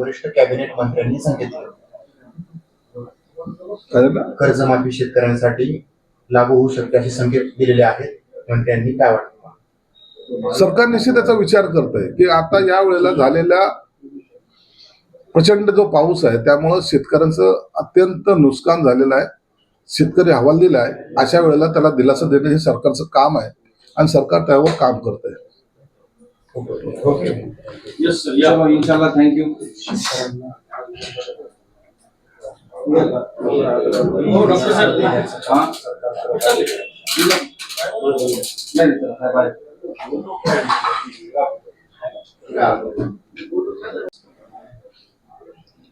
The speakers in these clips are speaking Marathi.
वरिष्ठ कॅबिनेट मंत्र्यांनी सांगितलं? कर्जमाफी शेतकऱ्यांसाठी लागू होऊ शकते असे संकेत दिलेले आहेत मंत्र्यांनी काय वाटतं? सरकार निश्चित त्याचा विचार करत आहे की आता या वेळेला झालेल्या प्रचंड जो पाऊस आहे त्यामुळं शेतकऱ्यांचं अत्यंत नुकसान झालेलं आहे. शेतकरी हवालदिल आहे अशा वेळेला त्याला दिलासा देणं हे सरकारचं काम आहे आणि सरकार त्यावर काम करत आहे Yes, sir. Yeah. inshallah thank you हो, डॉक्टर साहेब. हाँ नहीं sir bye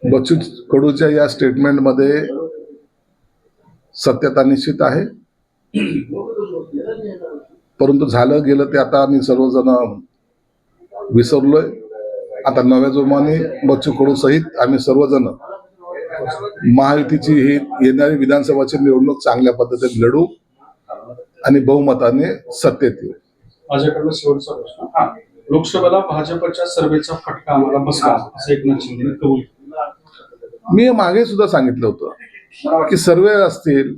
बच्चू कडूच्या या स्टेटमेंटमध्ये सत्यता निश्चित आहे परंतु झालं गेलं ते आता आम्ही सर्वजण विसरलोय. आता नव्या जोमाने बच्चू कडू सहित आम्ही सर्वजण महायुतीची ही येणारी विधानसभाची निवडणूक चांगल्या पद्धतीने लढू आणि बहुमताने सत्तेत येऊ. माझ्याकडनं शेवटचा प्रश्न. हा. लोकसभेला भाजपच्या सर्वेचा फटका आम्हाला बसला. असं एकनाथ शिंदे कबूल. मी मागे सुद्धा सांगितलं होतं की सर्वे असतील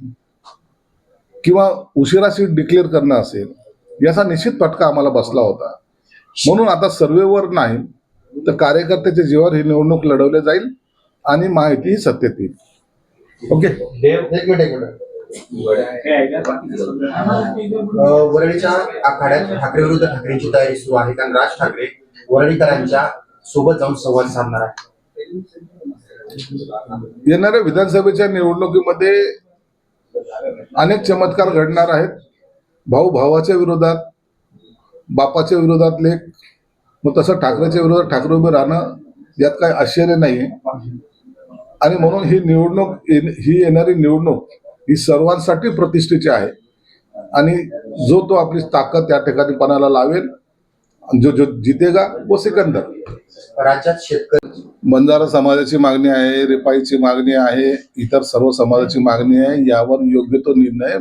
किंवा उशिरा सीट डिक्लेअर करणं असेल याचा निश्चित फटका आम्हाला बसला होता. म्हणून आता सर्वेवर नाही तर कार्यकर्त्याच्या जीवावर ही निवडणूक लढवली जाईल आणि माहिती सत्तेत येईल. ओके? एक मिनिट एक मिनिट. अं, वरळीच्या आखाड्यात ठाकरे विरुद्ध ठाकरेंची तयारी सुरू आहे कारण राज ठाकरे वरळीकरांच्या सोबत जाऊन संवाद साधणार आहे येणाऱ्या विधानसभेच्या निवडणुकीमध्ये अनेक चमत्कार घडणार आहेत. भाऊ भावाच्या विरोधात बापाच्या विरोधात लेख मग तसं ठाकरेच्या विरोधात ठाकरे उभे राहणं यात काही आश्चर्य नाही आणि म्हणून ही निवडणूक ही येणारी निवडणूक ही सर्वांसाठी प्रतिष्ठेची आहे. आणि जो तो आपली ताकद त्या ठिकाणी पणाला लावेल जो जो जितेगा वो सिकंदर. राज्यात शेतकरी बंजारा समाजाची मागणी आहे रिपाईची मागणी आहे इतर सर्व समाजाची मागणी आहे यावर योग्य तो निर्णय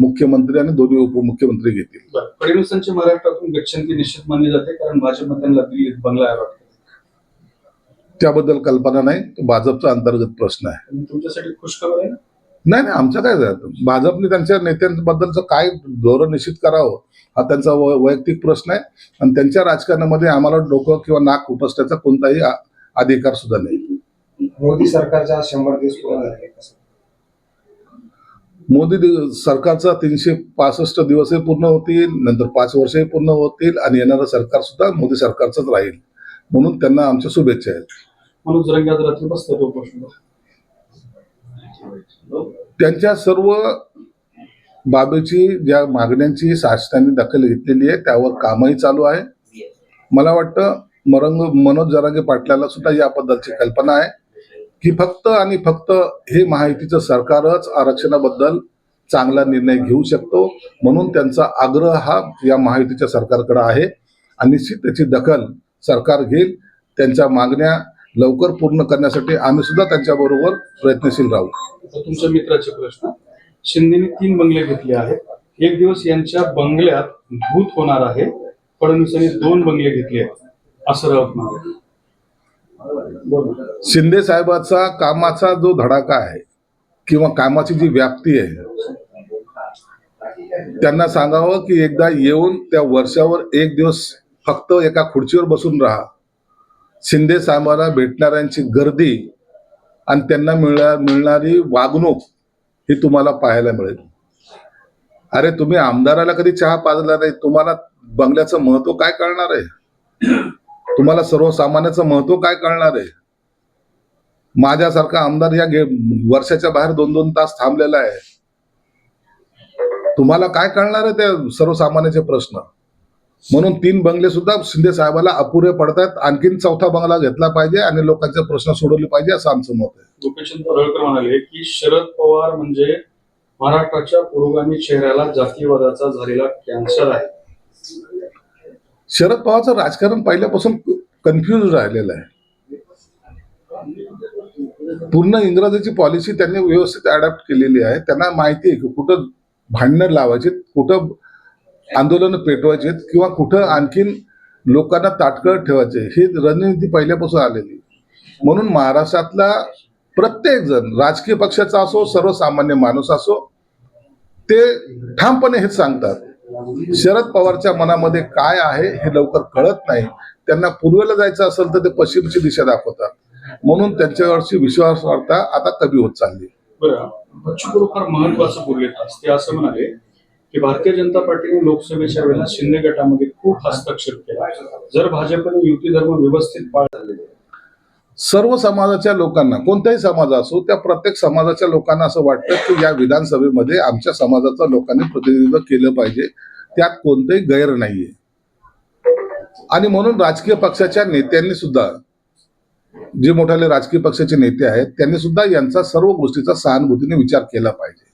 मुख्यमंत्री आणि दोन्ही उपमुख्यमंत्री घेतील. फडणवीसांची महाराष्ट्रातून गच्छंती निश्चित मानली जाते कारण भाजप त्यांना दिल्लीत बंगला आहे वाटतं. त्याबद्दल कल्पना नाही तो भाजपचा अंतर्गत प्रश्न आहे. तुमच्यासाठी खुशखबर आहे ना नाही नाही आमचं काय झालं? भाजपने त्यांच्या नेत्यांबद्दलचं काय धोरण निश्चित करावं हा त्यांचा वैयक्तिक प्रश्न आहे. आणि त्यांच्या राजकारणामध्ये आम्हाला डोकं किंवा नाक उपसण्याचा कोणताही अधिकार सुद्धा नाही. मोदी सरकारच्या शंभर दिवस पूर्ण झाले. कसं मोदी सरकारचा तीनशे पासष्ट दिवसही पूर्ण होतील नंतर पाच वर्षही पूर्ण होतील आणि येणारं सरकार सुद्धा मोदी सरकारचंच राहील. म्हणून त्यांना आमच्या शुभेच्छा आहेत. त्यांच्या सर्व बाबीची ज्या मागण्यांची शासनाने दखल घेतलेली आहे त्यावर कामही चालू आहे. मला वाटतं मरंग मनोज जरांगे पाटलाला सुद्धा याबद्दलची कल्पना आहे. की फक्त आणि फक्त हे माहितीचं सरकारच आरक्षणाबद्दल चांगला निर्णय घेऊ शकतो. म्हणून त्यांचा आग्रह हा या माहितीच्या सरकारकडे आहे. आणि निश्चित त्याची दखल सरकार घेईल. त्यांच्या मागण्या लवकर पूर्ण करण्यासाठी आम्ही सुद्धा त्यांच्याबरोबर प्रयत्नशील राहू. तुमच्या मित्राचे प्रश्न. शिंदेने तीन बंगले घेतले आहेत. एक दिवस यांच्या बंगल्यात भूत होणार आहे. फडणवीसांनी दोन बंगले घेतले आहेत. असं राऊत म्हणाले. शिंदे साहेबाचा कामाचा जो धडाका आहे किंवा कामाची जी व्याप्ती आहे त्यांना सांगावं की एकदा येऊन त्या वर्षावर एक दिवस फक्त एका खुर्चीवर बसून राहा. शिंदे साहेबाला भेटणाऱ्यांची गर्दी आणि त्यांना मिळणार मिळणारी वागणूक ही तुम्हाला पाहायला मिळेल. अरे तुम्ही आमदाराला कधी चहा पाजला नाही? तुम्हाला बंगल्याचं महत्त्व काय कळणार आहे? तुम्हाला सर्वसामान्याचं महत्त्व काय कळणार आहे? माझ्यासारखा आमदार या वर्षाच्या बाहेर दोन दोन तास थांबलेला आहे. तुम्हाला काय कळणार आहे ते सर्वसामान्याचे प्रश्न? म्हणून तीन बंगले सुद्धा शिंदे साहेबाला अपुरे पडतात. आणखीन चौथा बंगला घेतला पाहिजे आणि लोकांचे प्रश्न सोडवले पाहिजे असं आमचं मत आहे. पडळकर म्हणाले की शरद पवार म्हणजे महाराष्ट्राच्या पुरोगामी चेहऱ्याला जातीवादाचा झालेला कॅन्सर आहे. शरद पवारचं राजकारण पहिल्यापासून कन्फ्युज राहिलेलं आहे. पूर्ण इंग्रजाची पॉलिसी त्यांनी व्यवस्थित अडॅप्ट केलेली आहे. त्यांना माहिती आहे की कुठं भांडणं लावायचे कुठं आंदोलनं पेटवायचे किंवा कुठं आणखीन लोकांना ताटकळत ठेवायचे. ही रणनीती पहिल्यापासून आलेली. म्हणून महाराष्ट्रातला प्रत्येक जण राजकीय पक्षाचा असो सर्वसामान्य माणूस असो ते ठामपणे हेच सांगतात. शरद पवारच्या मनामध्ये काय आहे हे लवकर कळत नाही. त्यांना पूर्वेला जायचं असेल तर ते पश्चिमची दिशा दाखवतात. म्हणून त्यांच्यावरची विश्वासार्हता आता कमी होत चालली. बरं. फार महत्वाचं बोलले ते असं म्हणाले की भारतीय जनता पार्टीने लोकसभेच्या वेळेला शिंदे गटामध्ये खूप हस्तक्षेप केला. जर भाजपने युती धर्म व्यवस्थित पाळले सर्व समाजाच्या लोकांना कोणताही समाज असो त्या प्रत्येक समाजाच्या लोकांना असं वाटतं की या विधानसभेमध्ये आमच्या समाजाचं लोकांनी प्रतिनिधित्व केलं पाहिजे. त्यात कोणतंही गैर नाहीये. आणि म्हणून राजकीय पक्षाच्या नेत्यांनी सुद्धा जे मोठाले राजकीय पक्षाचे नेते आहेत त्यांनी सुद्धा यांचा सर्व गोष्टीचा सहानुभूतीने विचार केला पाहिजे.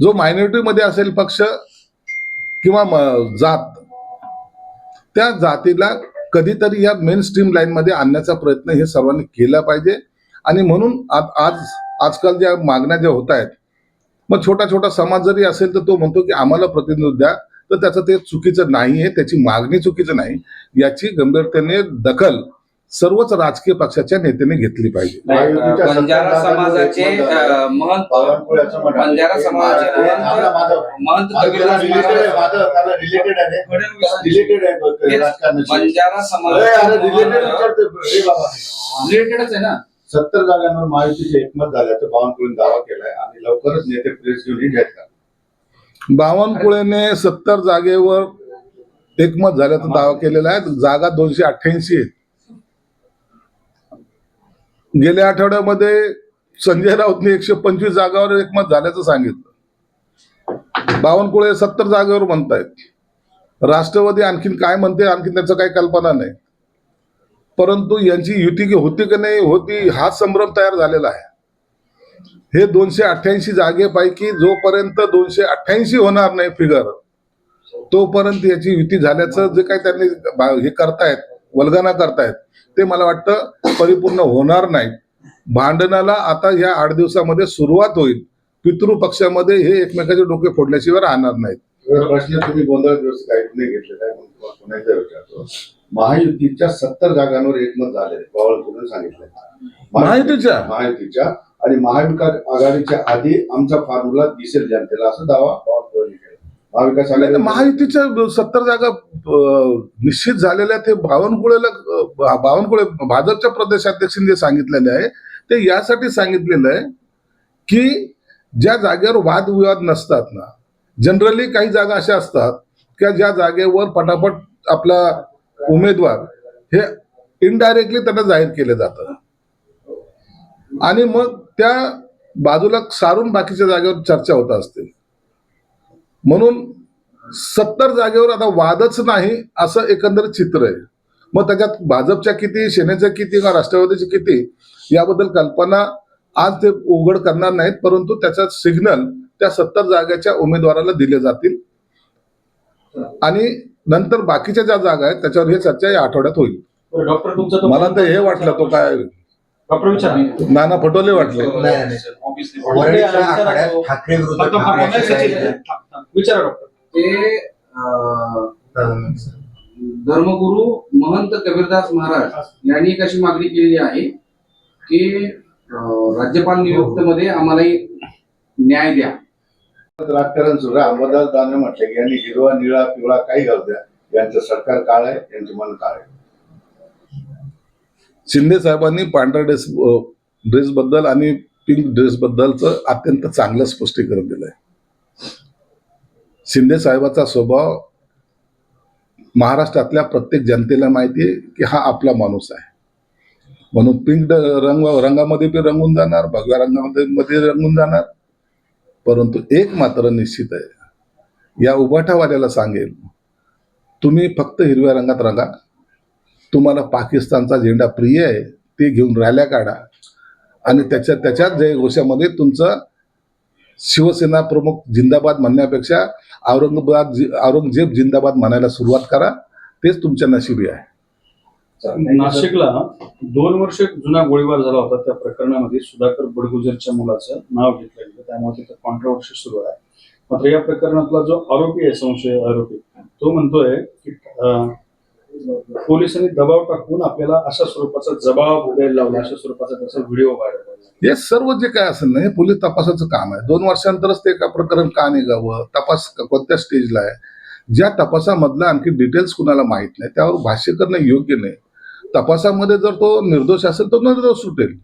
जो मायनॉरिटीमध्ये असेल पक्ष किंवा जात त्या जातीला कधीतरी या मेन स्ट्रीम लाईनमध्ये आणण्याचा प्रयत्न हे सर्वांनी केला पाहिजे. आणि म्हणून आज आजकाल ज्या मागण्या ज्या होत आहेत मग छोटा छोटा समाज जरी असेल तर तो म्हणतो की आम्हाला प्रतिनिधित्व द्या तर त्याचं ते चुकीचं नाही आहे त्याची मागणी चुकीचं नाही. याची गंभीरतेने दखल सर्वच राजकीय पक्षाच्या नेत्यांनी घेतली पाहिजे महायुतीच्या बंजारा समाजाचे महंत. बंजारा समाजाचे हे. महंत. बंजारा समाज. रिलेटेडच आहे ना सत्तर जागांवर महायुतीचे एकमत झाल्याचं बावनकुळीने दावा केलाय आणि लवकरच नेते प्रेस घेऊन जाहीर करणार. बावनकुळेने सत्तर जागेवर एकमत झाल्याचा दावा केलेला आहे जागा दोनशे अठ्ठ्याऐंशी आहेत गेल्या आठवड्यामध्ये संजय राऊतने एकशे पंचवीस जागावर एकमत झाल्याचं सांगितलं. बावनकुळे सत्तर जागेवर म्हणतायत. राष्ट्रवादी आणखीन काय म्हणते आणखीन त्याचं काही कल्पना नाही. परंतु यांची युती होती की नाही होती हा संभ्रम तयार झालेला आहे. हे दोनशे अठ्ठ्याऐंशी जागेपैकी जोपर्यंत दोनशे अठ्ठ्याऐंशी होणार नाही फिगर तोपर्यंत याची युती झाल्याचं जे काही त्यांनी बा- हे करतायत वल्गना करतायत. ते मला वाटतं परिपूर्ण होणार नाही भांडणाला आता या आठ दिवसामध्ये सुरुवात होईल. पितृ पक्षामध्ये हे एकमेकाचे डोके फोडल्याशिवाय राहणार नाहीत. प्रश्न तुम्ही काही नाही घेतलेला आहे महायुतीच्या सत्तर जागांवर एकमत झाले बावनकुळेने सांगितलं महायुतीच्या? महायुतीच्या. आणि महाविकास आघाडीच्या आधी आमचा फॉर्म्युला दिसेल जनतेला. असं दावा बावनकुळेने केला महाविकास आघाडी महायुतीच्या सत्तर जागा निश्चित झालेल्या ते बावनकुळेला बावनकुळे भाजपच्या प्रदेशाध्यक्षांनी जे सांगितलेले आहे ते यासाठी सांगितलेलं आहे की ज्या जागेवर वादविवाद नसतात ना जनरली काही जागा अशा असतात की ज्या जागेवर पटापट आपला उमेदवार हे इनडायरेक्टली त्यांना जाहीर केले जातं आणि मग त्या बाजूला सारून बाकीच्या जागेवर चर्चा होत असते. म्हणून सत्तर जागेवर आता वादच नाही असं एकंदरीत चित्र आहे. मग त्याच्यात भाजपच्या किती सेनेच्या किती किंवा राष्ट्रवादीचे किती याबद्दल कल्पना आज ते उघड करणार नाहीत परंतु त्याचा सिग्नल त्या सत्तर जागेच्या उमेदवाराला दिले जातील. आणि नंतर बाकीच्या ज्या जागा आहेत त्याच्यावर ही चर्चा या आठवड्यात होईल. मला तर हे वाटलं तो काय डॉक्टर विचार. नाना पटोले वाटले. ठाकरे. विचारा डॉक्टर. ते धर्मगुरू महंत कबीरदास महाराज यांनी एक अशी मागणी केलेली आहे की राज्यपाल नियुक्तीमध्ये आम्हालाही न्याय द्या. राजकारण सुरू आहे. अंबादास दानवे म्हटलं की यांनी हिरवा निळा पिवळा काही घालू द्या. यांचं सरकार काळ आहे यांचं मन काळ आहे. शिंदे साहेबांनी पांढरा ड्रेस ड्रेस बद्दल आणि पिंक ड्रेस बद्दलचं अत्यंत चांगलं स्पष्टीकरण दिलंय. शिंदे साहेबाचा स्वभाव महाराष्ट्रातल्या प्रत्येक जनतेला माहिती आहे की हा आपला माणूस आहे. म्हणून पिंक रंग रंगामध्ये पण रंगून जाणार भगव्या रंगामध्ये मध्ये रंगून जाणार. परंतु एक मात्र निश्चित आहे. या उभाठावाल्याला सांगेल तुम्ही फक्त हिरव्या रंगात रंगा. तुम्हाला पाकिस्तानचा झेंडा प्रिय आहे ते घेऊन रॅल्या काढा. आणि त्याच्या त्याच्याच जयघोषामध्ये तुमचं शिवसेना प्रमुख जिंदाबाद म्हणण्यापेक्षा औरंगाबाद जि- औरंगजेब जिंदाबाद म्हणायला सुरुवात करा तेच तुमच्या नशिबी आहे. नाशिकला दोन वर्ष जुना गोळीबार झाला होता त्या प्रकरणामध्ये सुधाकर बडगुजरच्या मुलाचं नाव घेतलं गेलं. त्यामुळे तिथं कॉन्ट्रोवर्सी सुरू आहे. मात्र या प्रकरणातला जो आरोपी आहे संशय आरोपी तो म्हणतोय की पोलिसांनी दबाव टाकून आपल्याला अशा स्वरूपाचा जबाब उद्यायला लावला अशा स्वरूपाचा त्याचा व्हिडिओ व्हायरल हे सर्व जे काय असेल ना हे पोलीस तपासाचं काम आहे. दोन वर्षांतरच ते एका प्रकरण का निघावं तपास कोणत्या स्टेजला आहे? ज्या तपासामधला आणखी डिटेल्स कुणाला माहीत नाही त्यावर भाष्य करणं योग्य नाही. तपासामध्ये जर तो निर्दोष असेल तर निर्दोष सुटेल.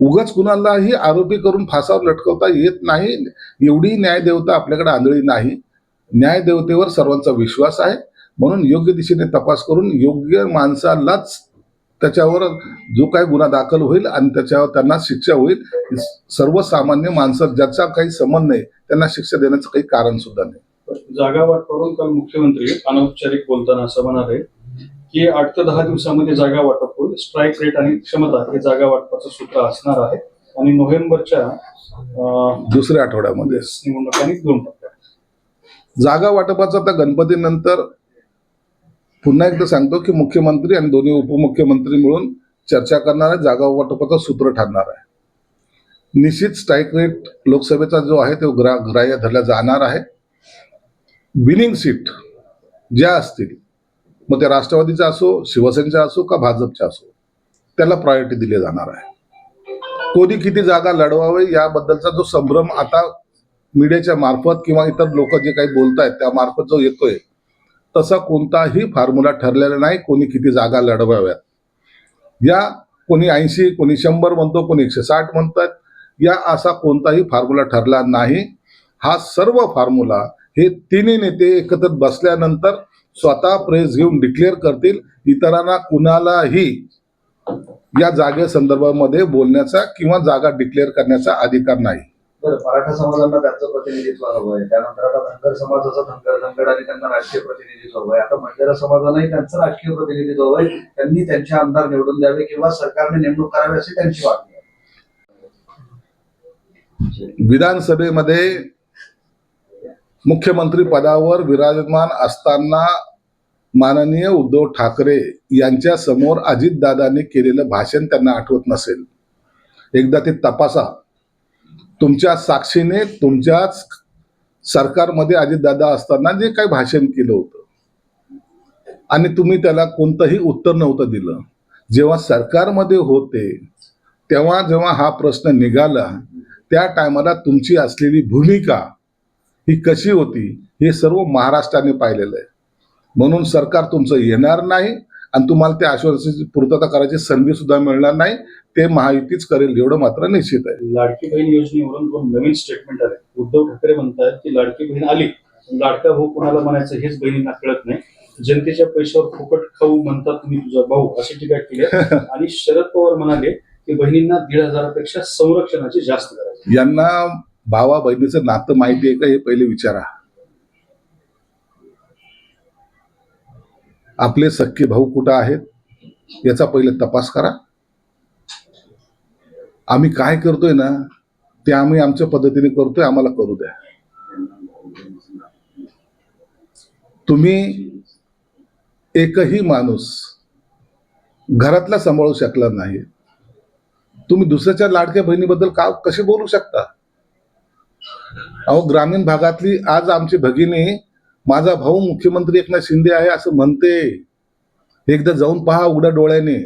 उगाच कुणालाही आरोपी करून फासावर लटकवता येत नाही. एवढी न्यायदेवता आपल्याकडे आंधळी नाही. न्यायदेवतेवर सर्वांचा विश्वास आहे. म्हणून योग्य दिशेने तपास करून योग्य माणसालाच त्याच्यावर जो काही गुन्हा दाखल होईल आणि त्याच्यावर त्यांना शिक्षा होईल सर्वसामान्य माणसं ज्याचा काही संबंध नाही त्यांना शिक्षा देण्याचं काही कारण सुद्धा नाही. जागा वाटपावरून काल मुख्यमंत्री अनौपचारिक बोलताना असं म्हणाले की आठ ते दहा दिवसामध्ये जागा वाटप होईल. स्ट्राईक रेट आणि क्षमता हे जागा वाटपाचं सूत्र असणार आहे. आणि नोव्हेंबरच्या दुसऱ्या आठवड्यामध्ये. निवडणुकांनी दोन टप्प्यात. जागा वाटपाचं आता गणपतीनंतर पुन्हा एकदा सांगतो की मुख्यमंत्री आणि दोन्ही उपमुख्यमंत्री मिळून चर्चा करणार आहे जागा वाटपाचं सूत्र ठरणार आहे. निश्चित स्ट्राईक रेट लोकसभेचा जो आहे तो ग्रा ग्राह्य धरला जाणार आहे. विनिंग सीट ज्या असतील मग त्या राष्ट्रवादीचा असो शिवसेनेचा असो का भाजपच्या असो त्याला प्रायोरिटी दिली जाणार आहे. कोणी किती जागा लढवावे याबद्दलचा जो संभ्रम आता मीडियाच्या मार्फत किंवा इतर लोक जे काही बोलतायत आहेत त्यामार्फत जो येतोय तसा कोणताही फॉर्म्युला ठरलेला नाही कोणी किती जागा लढवाव्यात. या कोणी ऐंशी कोणी शंभर म्हणतो कोणी एकशे साठ म्हणतात या असा कोणताही फॉर्म्युला ठरला नाही. हा सर्व फॉर्म्युला हे तिन्ही नेते एकत्र बसल्यानंतर स्वतः प्रेस घेऊन डिक्लेअर करतील. इतरांना कुणालाही या जागेसंदर्भामध्ये बोलण्याचा किंवा जागा डिक्लेअर करण्याचा अधिकार नाही. तर मराठा समाजाला त्यांचं प्रतिनिधित्व हवं आहे. त्यानंतर आता धनगर समाजाचं धनगर धनगर आणि त्यांना राजकीय प्रतिनिधित्व हवं आहे. आता बंजारा समाजालाही त्यांचं राजकीय प्रतिनिधित्व हवं आहे. त्यांनी त्यांचे आमदार निवडून द्यावे किंवा सरकारने नेमणूक करावी अशी त्यांची मागणी आहे. विधानसभेमध्ये मुख्यमंत्री पदावर विराजमान असताना माननीय उद्धव ठाकरे यांच्या समोर अजितदादांनी केलेलं भाषण त्यांना आठवत नसेल. एकदा ते तपासा. तुमच्या साक्षीने तुमच्याच सरकारमध्ये अजितदादा असताना जे काही भाषण केलं होतं. आणि तुम्ही त्याला कोणतंही उत्तर नव्हतं दिलं. जेव्हा सरकारमध्ये होते तेव्हा जेव्हा हा प्रश्न निघाला त्या टायमाला तुमची असलेली भूमिका ही कशी होती हे सर्व महाराष्ट्राने पाहिलेलं आहे. म्हणून सरकार तुमचं येणार नाही आणि तुम्हाला त्या आश्वासनाची पूर्तता करायची संधी सुद्धा मिळणार नाही ते महायुतीच करेल एवढं मात्र निश्चित आहे. लाडकी बहीण योजनेवरून दोन नवीन स्टेटमेंट आले. उद्धव ठाकरे म्हणतात की लाडकी बहीण आली. लाडका भाऊ कोणाला म्हणायचं हेच बहिणींना कळत नाही. जनतेच्या पैशावर फुकट खाऊ म्हणतात तुम्ही तुझा भाऊ अशी टीका केली. आणि शरद पवार म्हणाले की बहिणींना दीड हजारापेक्षा संरक्षणाची जास्त गरज. यांना भावा बहिणीचं नातं माहिती आहे का? हे पहिले विचारा. आपले सख्खे भाऊ कुठं आहेत याचा पहिले तपास करा. आम्ही काय करतोय ना ते आम्ही आमच्या पद्धतीने करतोय आम्हाला करू द्या. तुम्ही एकही माणूस घरातला सांभाळू शकला नाही. तुम्ही दुसऱ्याच्या लाडक्या बहिणीबद्दल का कसे बोलू शकता? अहो ग्रामीण भागातली आज आमची भगिनी माझा भाऊ मुख्यमंत्री एकनाथ शिंदे आहे असं म्हणते. एकदा जाऊन पहा उघड्या डोळ्याने.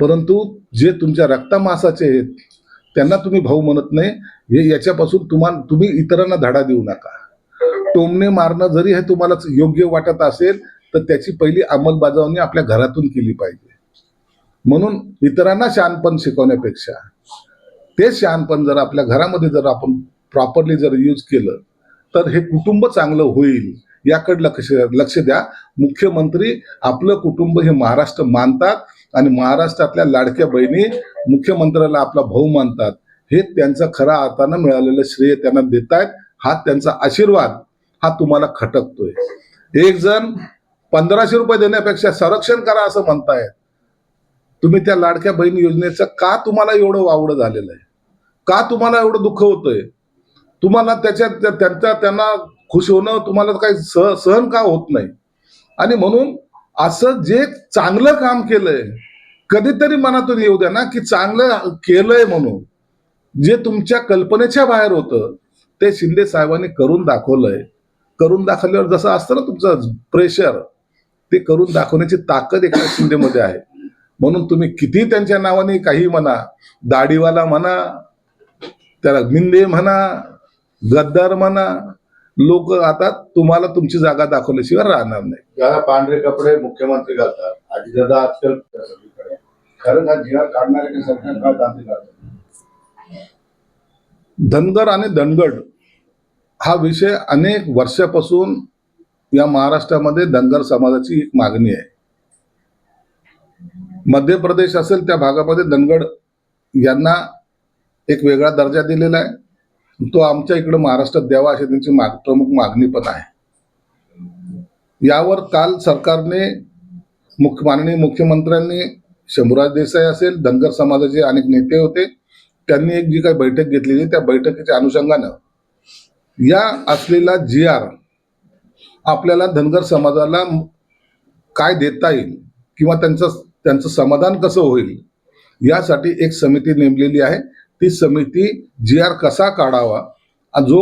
परंतु जे तुमच्या रक्तामासाचे आहेत त्यांना तुम्ही भाऊ म्हणत नाही. हे याच्यापासून तुम्हाला तुम्ही इतरांना धडा देऊ नका. टोमणे मारणं जरी हे तुम्हाला योग्य वाटत असेल तर त्याची पहिली अंमलबजावणी आपल्या घरातून केली पाहिजे. म्हणून इतरांना शहाणपण शिकवण्यापेक्षा ते शहाणपण जर आपल्या घरामध्ये जर आपण प्रॉपरली जर यूज केलं तर हे कुटुंब चांगलं होईल याकडे लक्ष लक्ष द्या. मुख्यमंत्री आपलं कुटुंब हे महाराष्ट्र मानतात आणि महाराष्ट्रातल्या लाडक्या बहिणी मुख्यमंत्र्याला आपला भाऊ मानतात. हे त्यांचं खरा अर्थानं मिळालेलं श्रेय त्यांना देत आहेत हा त्यांचा आशीर्वाद हा तुम्हाला खटकतोय. एक जण पंधराशे रुपये देण्यापेक्षा संरक्षण करा असं म्हणतायत. तुम्ही त्या लाडक्या बहीण योजनेचं का तुम्हाला एवढं वावडं झालेलं आहे? का तुम्हाला एवढं दुःख होतंय? तुम्हाला त्याच्यात त्या- त्यांच्या त्यांना खुश होणं तुम्हाला काही सह सहन का होत नाही? आणि म्हणून असं जे चांगलं काम केलंय कधीतरी मनातून येऊ द्या ना की चांगलं केलंय म्हणून. जे तुमच्या कल्पनेच्या बाहेर होतं ते शिंदे साहेबांनी करून दाखवलंय. करून दाखवल्यावर जसं असतं ना तुमचं प्रेशर ते करून दाखवण्याची ताकद एकनाथ शिंदेमध्ये आहे. म्हणून तुम्ही किती त्यांच्या नावाने काही म्हणा दाढीवाला म्हणा त्याला मिंदे म्हणा गद्दार म्हणा लोक आता तुम्हाला तुमची जागा दाखवल्याशिवाय राहणार नाही. पांढरे कपडे मुख्यमंत्री घालतात. आजीदादा आजकाल सगळीकडे. खरंच हा जिहार काढणारे की सरकार? धनगर आणि धनगड हा विषय अनेक वर्षापासून या महाराष्ट्रामध्ये धनगर समाजाची एक मागणी आहे. मध्य प्रदेश असेल त्या भागामध्ये धनगड यांना एक वेगळा दर्जा दिलेला आहे. तो आमच्या इकडं महाराष्ट्रात द्यावा अशी त्यांची माग प्रमुख मागणी पण आहे. यावर काल सरकारने मुख्य माननीय मुख्यमंत्र्यांनी शंभूराज देसाई असेल धनगर समाजाचे अनेक नेते होते त्यांनी एक जी काही बैठक घेतलेली त्या बैठकीच्या अनुषंगानं या असलेला जी आर आपल्याला धनगर समाजाला काय देता येईल किंवा त्यांचं त्यांचं समाधान कसं होईल यासाठी एक समिती नेमलेली आहे. ती समिती जी आर कसा काढावा? आणि जो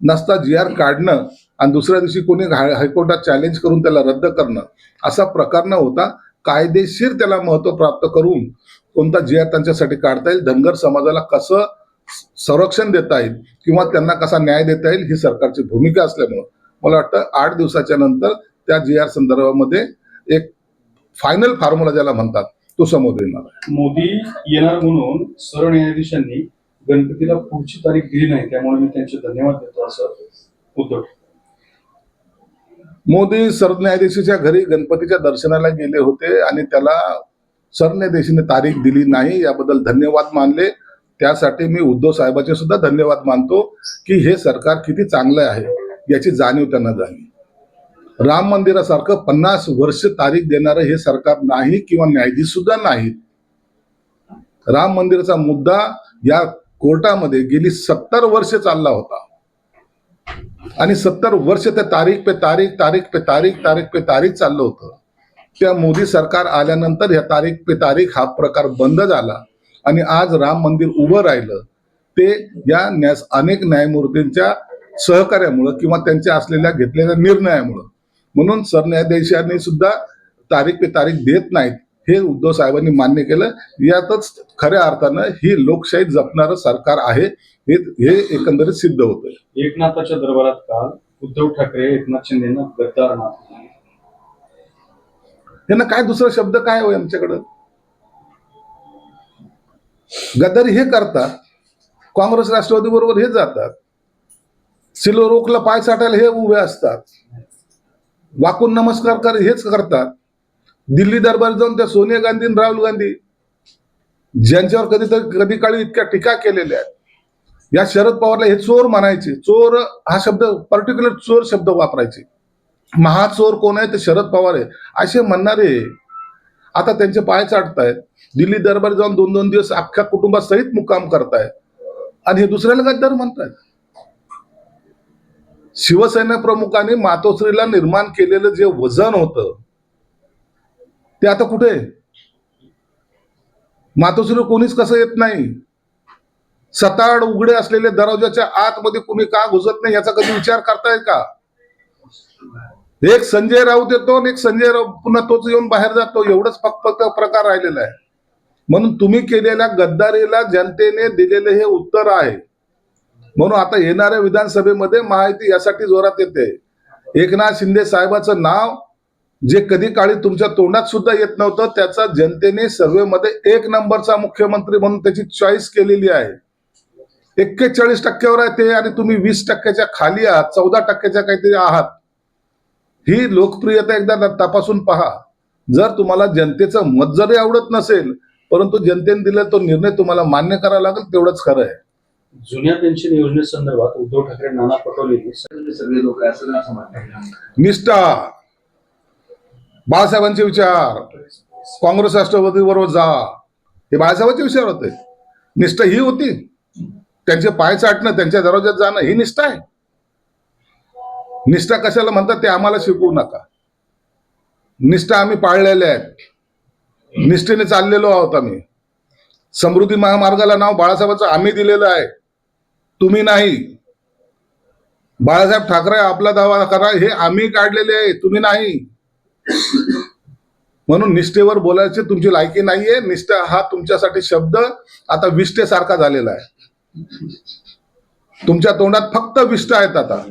नसता जी आर काढणं आणि दुसऱ्या दिवशी कोणी हाय- हायकोर्टात चॅलेंज करून त्याला रद्द करणं असा प्रकार न होता कायदेशीर त्याला महत्त्व प्राप्त करून कोणता जी आर त्यांच्यासाठी काढता येईल धनगर समाजाला कसं संरक्षण देता येईल किंवा त्यांना कसा न्याय देता येईल ही सरकारची भूमिका असल्यामुळं मला वाटतं आठ दिवसाच्या नंतर त्या जी आर संदर्भामध्ये एक फायनल फॉर्म्युला ज्याला म्हणतात तो समोर येणार मोदी येणार म्हणून सरन्यायाधीशांनी गणपतीला पुढची तारीख दिली नाही त्यामुळे मी त्यांचे धन्यवाद देतो असं उद्धव. मोदी सरन्यायाधीशाच्या घरी गणपतीच्या दर्शनाला गेले होते आणि त्याला सरन्यायाधीशाने तारीख दिली नाही याबद्दल धन्यवाद मानले. त्यासाठी मी उद्धव साहेबांचे सुद्धा धन्यवाद मानतो की हे सरकार किती चांगलं आहे याची जाणीव त्यांना झाली. राम मंदिरासारखं पन्नास वर्ष तारीख देणारं हे सरकार नाही किंवा न्यायाधीश सुद्धा नाहीत. राम मंदिराचा मुद्दा या कोर्टामध्ये गेली सत्तर वर्ष चालला होता. आणि सत्तर वर्ष ते तारीख पे तारीख तारीख पे तारीख तारीख पे तारीख चाललं होतं. त्या मोदी सरकार आल्यानंतर ह्या तारीख पे तारीख हा प्रकार बंद झाला. आणि आज राम मंदिर उभं राहिलं. ते या न्यास अनेक न्यायमूर्तींच्या सहकार्यामुळं किंवा त्यांच्या असलेल्या घेतलेल्या निर्णयामुळं म्हणून सरन्यायाधीशांनी सुद्धा तारीख पे तारीख देत नाहीत हे उद्धव साहेबांनी मान्य केलं. यातच खऱ्या अर्थानं ही लोकशाही जपणारं सरकार आहे हे हे एकंदरीत सिद्ध होतंय. एकनाथाच्या दरबारात काल उद्धव ठाकरे एकनाथ शिंदेना गद्दार त्यांना काय दुसरा शब्द काय होय आमच्याकडं गद्दारी हे करतात काँग्रेस राष्ट्रवादी बरोबर हे जातात सिल्वर रोकला पाय साठायला हे उभे असतात. वाकून नमस्कार कर हेच करतात. दिल्ली दरबार जाऊन त्या सोनिया गांधी आणि राहुल गांधी ज्यांच्यावर कधीतरी कधी काळी इतक्या टीका केलेल्या आहेत. या शरद पवारला हे चोर म्हणायचे. चोर हा शब्द पर्टिक्युलर चोर शब्द वापरायचे. महाचोर कोण आहे? ते शरद पवार आहे. असे म्हणणारे आता त्यांचे पाय चाटतायत. दिल्ली दरबार जाऊन दोन दोन दिवस अख्ख्या कुटुंबासहित मुक्काम करतायत. आणि हे दुसऱ्याला गद्दार म्हणतायत. शिवसेना प्रमुखांनी मातोश्रीला निर्माण केलेलं जे वजन होतं ते आता कुठे आहे? मातोश्री कोणीच कसं येत नाही? सताड उघडे असलेले दरवाजाच्या आतमध्ये कुणी का घुसत नाही याचा कधी विचार करताय का? एक संजय राऊत येतो आणि एक संजय राऊत पुन्हा तोच येऊन बाहेर जातो. एवढंच फक्त फक्त प्रकार राहिलेला आहे. म्हणून तुम्ही केलेल्या गद्दारीला जनतेने दिलेले हे उत्तर आहे. म्हणून आता येणाऱ्या विधानसभेमध्ये माहिती यासाठी जोरात येते. एकनाथ शिंदे साहेबाचं नाव जे कधी काळी तुमच्या तोंडात सुद्धा येत नव्हतं त्याचा जनतेने सर्वेमध्ये एक नंबरचा मुख्यमंत्री म्हणून त्याची चॉईस केलेली आहे. एक्केचाळीस टक्क्यावर आहे ते आणि तुम्ही वीस टक्क्याच्या खाली आहात चौदा टक्क्याच्या काहीतरी आहात. ही लोकप्रियता एकदा तपासून पहा. जर तुम्हाला जनतेचं मत जरी आवडत नसेल परंतु जनतेने दिलेला तो निर्णय तुम्हाला मान्य करावा लागेल तेवढंच खरं आहे. जुन्या पेन्शन योजनेसंदर्भात उद्धव ठाकरे नाना पटोले सगळे लोक असं निष्ठा बाळासाहेबांचे विचार. काँग्रेस राष्ट्रवादी बरोबर जा. हे बाळासाहेबांचे विचार होते. निष्ठा ही होती. त्यांचे पाय चाटणं त्यांच्या दरवाज्यात जाणं ही निष्ठा आहे. निष्ठा कशाला म्हणतात? ते आम्हाला शिकवू नका. निष्ठा आम्ही पाळलेल्या आहेत. निष्ठेने चाललेलो आहोत आम्ही. समृद्धी महामार्गाला नाव बाळासाहेबांचं आम्ही दिलेलं आहे. तुम्ही नाही. बाळासाहेब ठाकरे आपला दावा करा हे आम्ही काढलेले आहे तुम्ही नाही. म्हणून निष्ठेवर बोलायची तुमची लायकी नाहीये निष्ठा हा तुमच्यासाठी शब्द आता विष्ठेसारखा झालेला आहे. तुमच्या तोंडात फक्त विष्ट आहेत आता.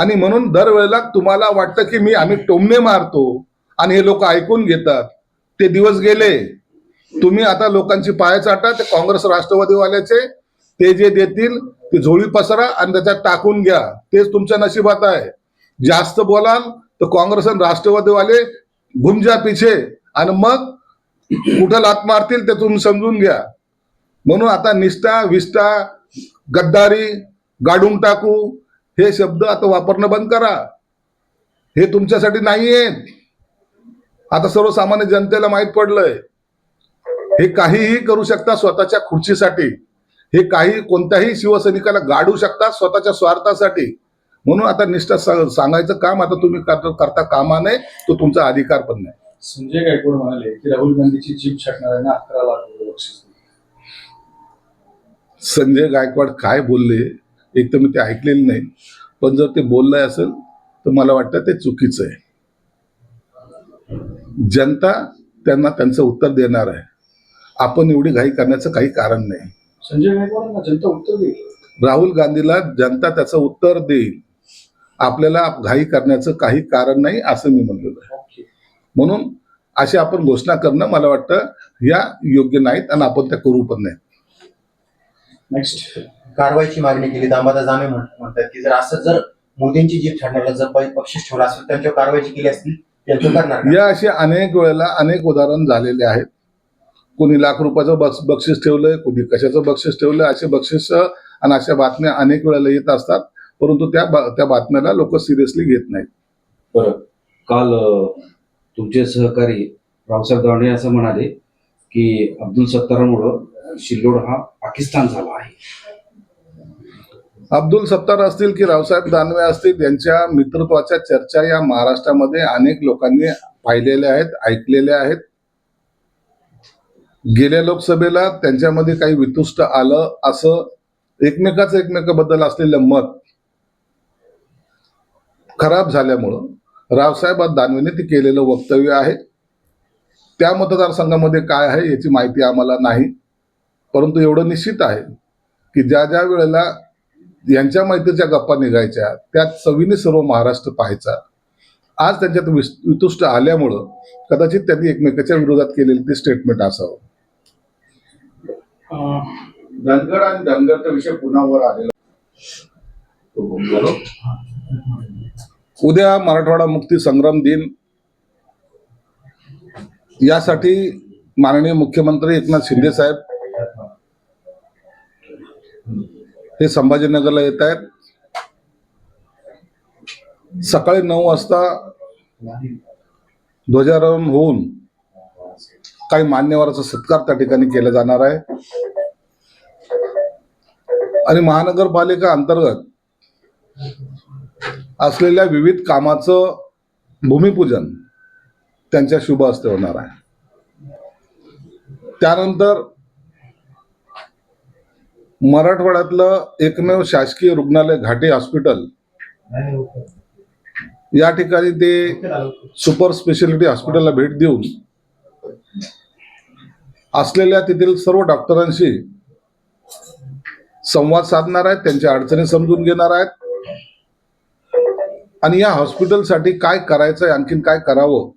आणि म्हणून दरवेळेला तुम्हाला वाटतं की मी आम्ही टोमणे मारतो आणि हे लोक ऐकून घेतात. ते दिवस गेले. तुम्ही आता लोकांची पाय चाटा ते काँग्रेस राष्ट्रवादीवाल्याचे ते जे देतील ते झोळी पसरा आणि त्याच्यात टाकून घ्या. तेच तुमच्या नशिबात आहे. जास्त बोलाल तर काँग्रेस आणि राष्ट्रवादीवाले घुमजा पिछे आणि मग कुठं लात मारतील ते तुम्ही समजून घ्या. म्हणून आता निष्ठा विष्ठा गद्दारी गाडून टाकू हे शब्द आता वापरणं बंद करा. हे तुमच्यासाठी नाही आहेत आता सर्वसामान्य जनतेला माहीत पडलंय. हे काहीही करू शकता स्वतःच्या खुर्चीसाठी. हे काही कोणत्याही शिवसैनिकाला गाडू शकता स्वतःच्या स्वार्थासाठी. म्हणून आता निष्ठा सांगायचं काम आता तुम्ही कर- करता कामा नये तो तुमचा अधिकार पण नाही. संजय गायकवाड म्हणाले की राहुल गांधीची जीप छाटणाऱ्यांना अकरा लाख रुपये बक्षीस दिले. संजय गायकवाड काय बोलले एक तर मी ते ऐकलेलं नाही पण जर ते बोललंय असेल तर मला वाटतं ते चुकीचं आहे. जनता त्यांना त्यांचं उत्तर देणार आहे. आपण एवढी घाई करण्याचं काही कारण नाही. संजय गायकवाडांना जनता उत्तर देईल. राहुल गांधीला जनता त्याचं उत्तर देईल. आपल्याला घाई करण्याचं काही कारण नाही असं मी म्हणलेलं आहे. ओके. म्हणून अशी आपण घोषणा करणं मला वाटतं या योग्य नाहीत आणि आपण त्या करू पण नाही. नेक्स्ट कारवाईची मागणी केली. दामोदर जामे म्हण- म्हणतात की जर असं जर मोदींची जीप छाडण्याला जर पै- बक्षीस ठेवलं असेल त्यांच्यावर कारवाईची केली असती त्यांचं करणार का? या असे अनेक वेळेला अनेक उदाहरण झालेले आहेत. कोणी लाख रुपयाचं बक्ष बक्षीस ठेवलंय कोणी कशाचं बक्षीस ठेवलंय असे बक्षीस आणि अशा बातम्या अनेक वेळेला येत असतात परंतु त्या बा- त्या बातम्याला लोक सिरियसली घेत नाहीत. बरं. काल तुमचे सहकारी रावसाहेब दावणे असं म्हणाले की अब्दुल सत्तारामुळं शिल्लोड हा पाकिस्तान झाला आहे. अब्दुल सत्तार असतील की रावसाहेब दानवे असतील यांच्या मित्रत्वाच्या चर्चा या महाराष्ट्रामध्ये अनेक लोकांनी पाहिलेल्या आहेत ऐकलेल्या आहेत. गेल्या लोकसभेला त्यांच्यामध्ये काही वितुष्ट आलं असं एकमेकाचं एकमेकाबद्दल असलेलं मत खराब झाल्यामुळं रावसाहेब दानवेने ते केलेलं वक्तव्य आहे. त्या मतदारसंघामध्ये काय आहे याची माहिती आम्हाला नाही. परंतु एवढं निश्चित आहे की ज्या ज्या वेळेला यांच्या मैत्रीच्या गप्पा निघायच्या त्यात सवीने सर्व महाराष्ट्र पाहायचा. आज त्यांच्यात विस- वितुष्ट आल्यामुळं कदाचित त्यांनी एकमेकाच्या विरोधात केलेलं ते स्टेटमेंट असावं. अं, धनगड आणि धनगरचा विषय पुन्हा वर आलेला. उद्या मराठवाडा मुक्ती संग्राम दिन. यासाठी माननीय मुख्यमंत्री एकनाथ शिंदे साहेब हे संभाजीनगरला येत आहेत. सकाळी नऊ वाजता ध्वजारोहण होऊन काही मान्यवराचा सत्कार त्या ठिकाणी केला जाणार आहे. आणि महानगरपालिका अंतर्गत असलेल्या विविध कामाचं भूमिपूजन त्यांच्या शुभ हस्ते होणार आहे. त्यानंतर मराठवाड्यातलं एकमेव शासकीय रुग्णालय घाटी हॉस्पिटल या ठिकाणी ते सुपर स्पेशालिटी हॉस्पिटलला भेट देऊन असलेल्या तेथील सर्व डॉक्टरांशी संवाद साधणार आहेत त्यांच्या अडचणी समजून घेणार आहेत. आणि या हॉस्पिटलसाठी काय करायचं आहे आणखीन काय करावं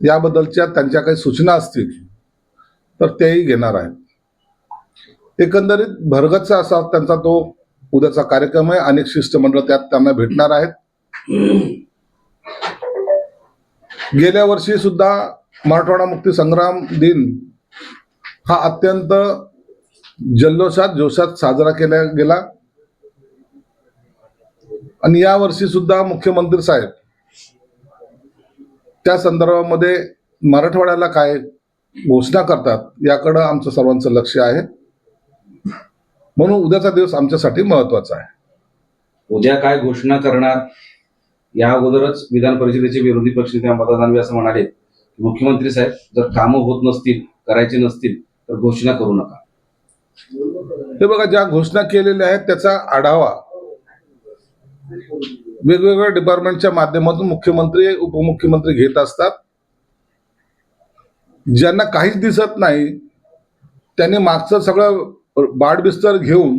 याबद्दलच्या त्यांच्या काही सूचना असतील तर तेही घेणार आहेत. एकंदरीत भरगतचा असा त्यांचा तो उद्याचा कार्यक्रम आहे. अनेक शिष्टमंडळ त्यात त्यांना भेटणार आहेत. गेल्या वर्षी सुद्धा मराठवाडा मुक्ती संग्राम दिन हा अत्यंत जल्लोषात जोशात साजरा केला गेला. आणि या वर्षी सुद्धा मुख्यमंत्री साहेब त्या संदर्भामध्ये मराठवाड्याला काय घोषणा करतात याकडं आमचं सर्वांचं लक्ष आहे. म्हणून उद्याचा दिवस आमच्यासाठी महत्त्वाचा आहे. उद्या काय घोषणा करणार या अगोदरच विधान परिषदेचे विरोधी पक्षनेते अंबादास दानवे असं म्हणाले मुख्यमंत्री साहेब जर कामं होत नसतील करायचे नसतील तर घोषणा करू नका. हे बघा ज्या घोषणा केलेल्या आहेत त्याचा आढावा वेगवेगळ्या डिपार्टमेंटच्या माध्यमातून मुख्यमंत्री उपमुख्यमंत्री घेत असतात. ज्यांना काहीच दिसत नाही त्यांनी मागचं सगळं बाडबिस्तर घेऊन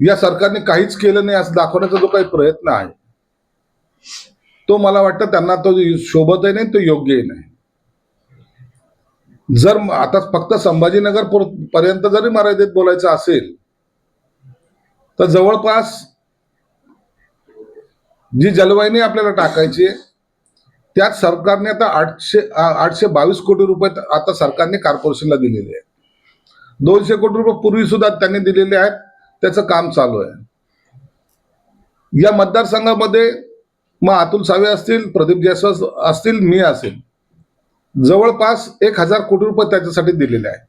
या सरकारने काहीच केलं नाही असं दाखवण्याचा जो काही प्रयत्न आहे तो मला वाटतं त्यांना तो शोभतही नाही तो योग्यही नाही. जर आता फक्त संभाजीनगर पर्यंत जरी मर्यादित बोलायचं असेल तर जवळपास जी जलवाहिनी आपल्याला टाकायची त्यात सरकारने आता आठशे आठशे बावीस कोटी रुपये आता सरकारने कॉर्पोरेशनला दिलेले आहेत. दोनशे कोटी रुपये पूर्वी सुद्धा त्यांनी दिलेले आहेत त्याचं काम चालू आहे. या मतदारसंघामध्ये मग अतुल सावे असतील प्रदीप जयस्वाल असतील मी असेल. जवळपास एक हजार कोटी रुपये त्याच्यासाठी दिलेले आहेत.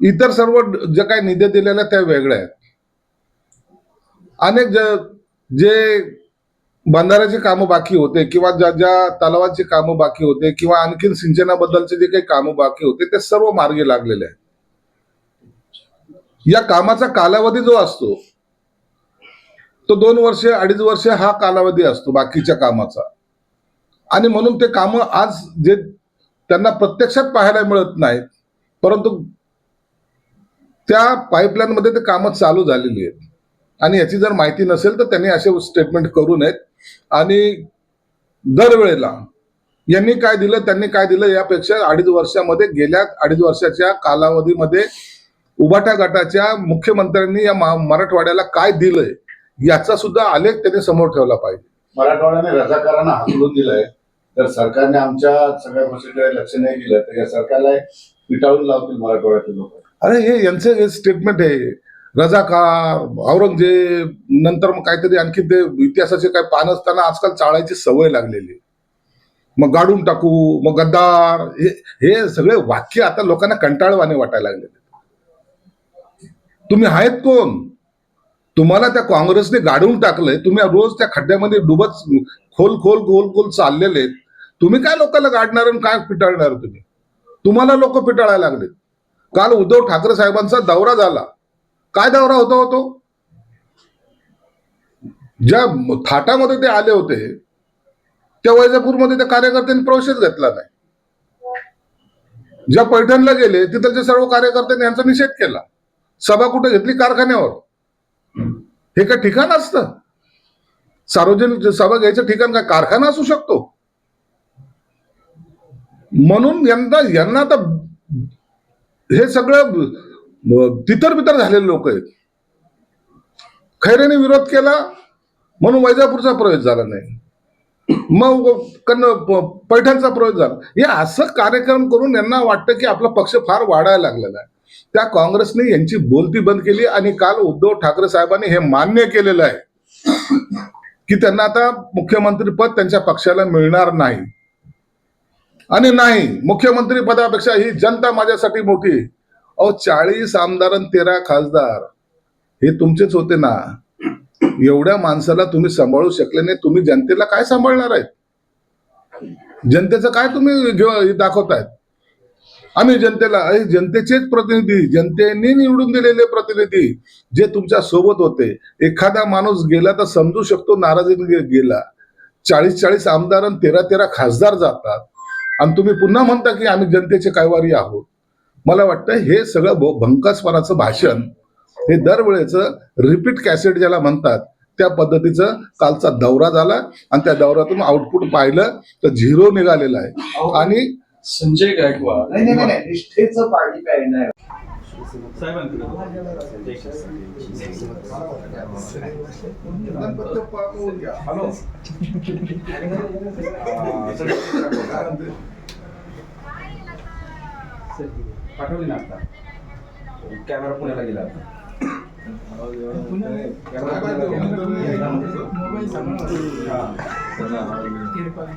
इतर सर्व ज्या काही निधी दिलेल्या त्या वेगळ्या आहेत. अनेक जे बंधाऱ्याची कामं बाकी होते किंवा ज्या ज्या तलावाची कामं बाकी होते किंवा आणखीन सिंचनाबद्दलचे जे काही कामं बाकी होते ते सर्व मार्गी लागलेले आहेत. या कामाचा कालावधी जो असतो तो दोन वर्ष अडीच वर्ष हा कालावधी असतो बाकीच्या कामाचा. आणि म्हणून ते कामं आज जे त्यांना प्रत्यक्षात पाहायला मिळत नाहीत परंतु त्या पाईपलाईन मध्ये ते कामं चालू झालेली आहेत. आणि याची जर माहिती नसेल तर त्यांनी असे स्टेटमेंट करू नयेत. आणि दरवेळेला यांनी काय दिलं त्यांनी काय दिलं यापेक्षा अडीच वर्षामध्ये गेल्या अडीच वर्षाच्या कालावधीमध्ये उभाटा गटाच्या मुख्यमंत्र्यांनी या मराठवाड्याला काय दिलंय याचा सुद्धा आलेख त्यांनी समोर ठेवला पाहिजे. मराठवाड्याने रजाकारांना हाकलून दिलाय. तर सरकारने आमच्या सगळ्या गोष्टीकडे लक्ष नाही दिलं तर या सरकारला पिटाळून लावतील मराठवाड्यातील लोक. अरे हे यांचं हे स्टेटमेंट आहे. रजा का औरंगजेब नंतर मग काहीतरी आणखी ते इतिहासाचे काही पान असताना आजकाल चाळायची सवय लागलेली. आहे. मग गाडून टाकू मग गद्दार हे हे सगळे वाक्य आता लोकांना कंटाळवाने वाटायला लागलेले. तुम्ही आहेत कोण? तुम्हाला त्या काँग्रेसने गाडून टाकलंय तुम्ही रोज त्या खड्ड्यामध्ये डुबत खोल खोल गोल खोल चाललेले आहेत. तुम्ही काय लोकांना गाडणार आणि काय पिटाळणार तुम्ही? तुम्हाला लोक पिटाळायला लागलेत. काल उद्धव ठाकरे साहेबांचा दौरा झाला. काय दौरा होता हो तो? ज्या थाटामध्ये ते आले होते त्या वैजापूरमध्ये त्या कार्यकर्त्यांनी प्रवेशच घेतला नाही. ज्या पैठणला गेले तिथलचे सर्व कार्यकर्त्यांनी यांचा निषेध केला. सभा कुठे घेतली? कारखान्यावर. हे काय ठिकाण असतं? सार्वजनिक सभा घ्यायचं ठिकाण काय? कारखाना असू शकतो. म्हणून यंदा यांना आता हे सगळं तितर बितर झालेले लोक आहेत. खैरेने विरोध केला म्हणून वैजापूरचा प्रवेश झाला नाही. मग कन्न पैठणचा प्रवेश झाला. हे असं कार्यक्रम करून यांना वाटतं की आपला पक्ष फार वाढायला लागलेला आहे. त्या काँग्रेसने यांची बोलती बंद केली आणि काल उद्धव ठाकरे साहेबांनी हे मान्य केलेलं आहे. की त्यांना आता मुख्यमंत्री पद त्यांच्या पक्षाला मिळणार नाही. आणि नाही मुख्यमंत्री पदापेक्षा ही जनता माझ्यासाठी मोठी. अहो चाळीस आमदार आणि तेरा खासदार हे तुमचेच होते ना. एवढ्या माणसाला तुम्ही सांभाळू शकले नाही तुम्ही जनतेला काय सांभाळणार आहेत? जनतेचं काय तुम्ही दाखवतायत? आम्ही जनतेला जनतेचेच प्रतिनिधी जनतेने निवडून दिलेले प्रतिनिधी जे तुमच्यासोबत होते. एखादा माणूस गेला तर समजू शकतो नाराजीने गेला. चाळीस चाळीस आमदार आणि तेरा तेरा खासदार जातात. आणि तुम्ही पुन्हा म्हणता की आम्ही जनतेचे कायवारी आहोत. मला वाटतं हे सगळं भो- भाषण हे दरवेळेचं रिपीट कॅसेट ज्याला म्हणतात त्या पद्धतीचं कालचा दौरा झाला आणि त्या दौऱ्यातून आउटपुट पाहिलं तर झिरो निघालेला आहे. आणि संजय गायकवाड. नाही नाही नाही, नाही निष्ठेचं पाणी प्यायनं आहे. पाठवली ना आता. कॅमेरा पुण्याला गेला आता.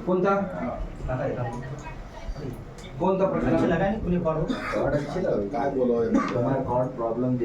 कोणता? कोणता प्रश्न काय बोलावं? प्रॉब्लेम